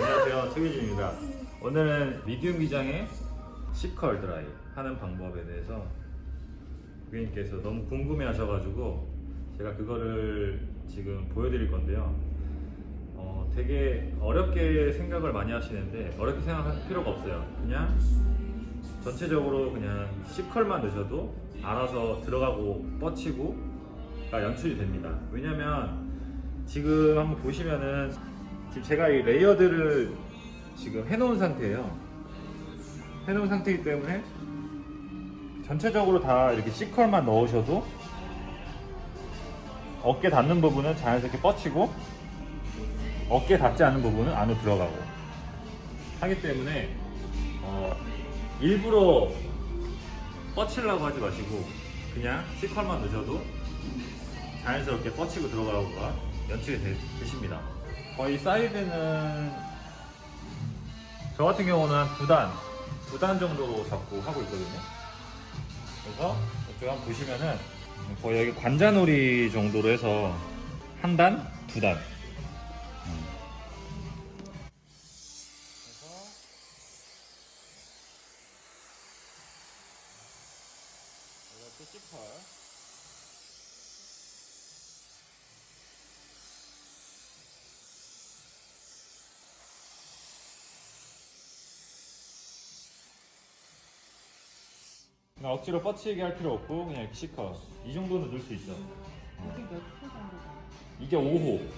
안녕하세요. 최규진입니다. 오늘은 미디움 기장의 시컬 드라이 하는 방법에 대해서 고객님께서 너무 궁금해 하셔가지고 제가 그거를 지금 보여드릴 건데요. 어, 되게 어렵게 생각을 많이 하시는데 어렵게 생각할 필요가 없어요. 그냥 전체적으로 그냥 시컬만 넣으셔도 알아서 들어가고 뻗치고 가 연출이 됩니다. 왜냐면 지금 한번 보시면은 지금 제가 이 레이어드를 지금 해놓은 상태예요. 해놓은 상태이기 때문에 전체적으로 다 이렇게 C컬만 넣으셔도 어깨 닿는 부분은 자연스럽게 뻗치고 어깨 닿지 않는 부분은 안으로 들어가고 하기 때문에 어, 일부러 뻗치려고 하지 마시고 그냥 C컬만 넣으셔도 자연스럽게 뻗치고 들어가고가 연출이 되, 되십니다. 거의 사이즈는 저 같은 경우는 한 두 단, 두 단 정도로 잡고 하고 있거든요. 그래서 이쪽 한번 보시면은 거의 여기 관자놀이 정도로 해서 한 단, 두 단. 음. 그래서 이렇게 씹어요. 억지로 뻗치게 할 필요 없고 그냥 이렇게 시커 이 정도는 넣을 수 있어 이게 몇 호 정도가? 이게 5호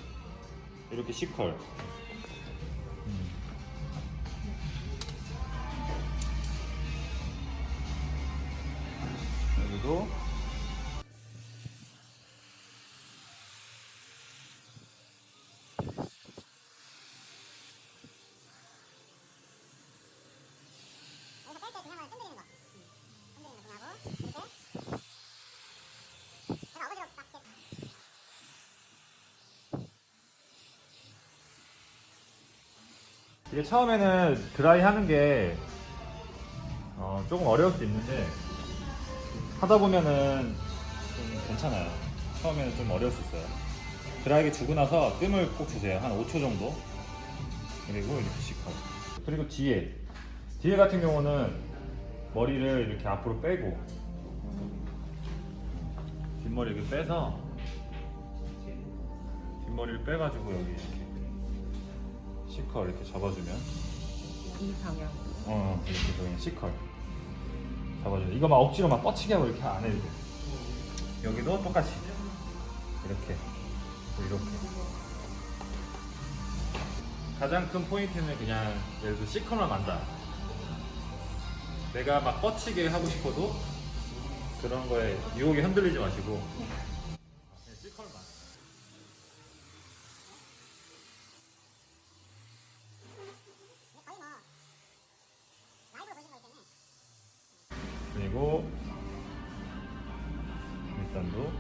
이렇게 시컬 음. 여기도 여기서 뺄때 그냥은 흔들리는 거. 흔들리는 거 그냥 하고 이렇게. 제가 어거지로 딱 이렇게. 이게 처음에는 드라이 하는 게 어, 조금 어려울 수도 있는데 하다 보면은 좀 괜찮아요. 처음에는 좀 어려울 수 있어요. 드라이기 주고 나서 뜸을 꼭 주세요. 한 5초 정도. 그리고 이렇게 시커. 그리고 뒤에 뒤에 같은 경우는 머리를 이렇게 앞으로 빼고 뒷머리 이렇게 빼서 뒷머리를 빼가지고 여기 이렇게 시커 이렇게 잡아주면. 이 방향. 어 이렇게 그냥 C컬 잡아줘요 이거 막 억지로 막 뻗치게 하고 이렇게 안 해도 돼. 여기도 똑같이. 이렇게. 또 이렇게. 가장 큰 포인트는 그냥 예를 들어 C컬만 만다. 내가 막 뻗치게 하고 싶어도 그런 거에 유혹에 흔들리지 마시고 그냥 C컬만 근데 거의 뭐 라이브로 보신 거기 때문에 그리고 일단도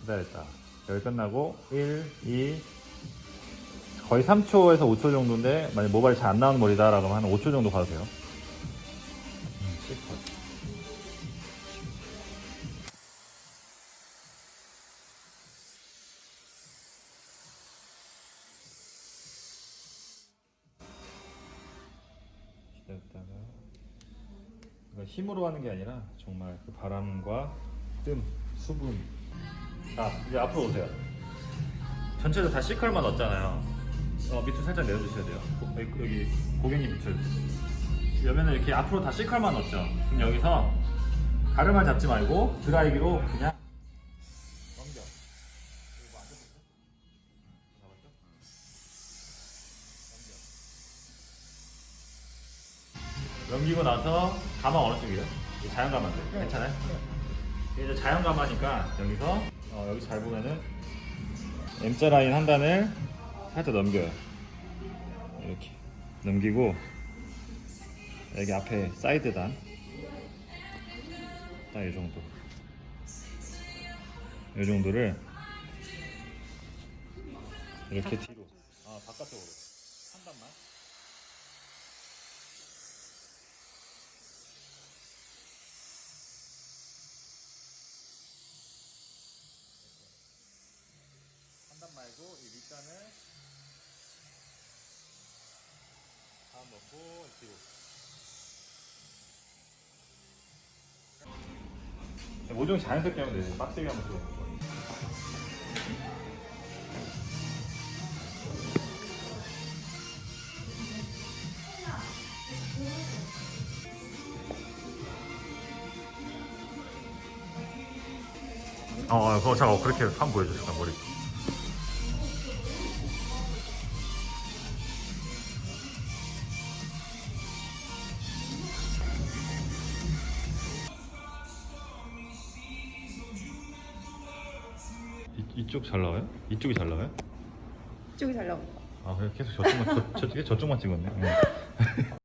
기다렸다. 여기 끝나고 1, 2 거의 3초에서 5초 정도인데 만약 모발이 잘 안 나오는 머리다 라고 하면 한 5초 정도 가도 돼요 기다렸다가 이거 힘으로 하는 게 아니라 정말 그 바람과 뜸, 수분. 자 이제 앞으로 오세요. 전체를 다 C컬만 넣었잖아요. 어, 밑으로 살짝 내려주셔야 돼요. 고, 여기, 여기 고객님 밑을. 여면은 이렇게 앞으로 다 C컬만 넣었죠. 그럼 여기서 가르마 잡지 말고 드라이기로 그냥 넘기고 나서 가마 어느 쪽이에요? 자연 가마인데 괜찮아요? 이게 이제 자연 가마니까 여기서 어, 여기 잘 보면은 M자 라인 한 단을 살짝 넘겨요. 이렇게 넘기고 여기 앞에 사이드 단. 딱 이 정도. 이 정도를 이렇게 뒤로. 아 바깥쪽으로. 한 단만. 한 단 말고 이 밑단을 다음 넣고 뒤로. 모종 자연스럽게 하면 되지. 빡세게 하면 좀. 어, 어, 그거 잠깐 그렇게 보여줘, 잠깐 머리. 이, 이쪽 잘 나와요? 이쪽이 잘 나와요? 이쪽이 잘 나온다. 아, 그래 계속 저쪽만 저, 저쪽에 저쪽만 찍었네. 응.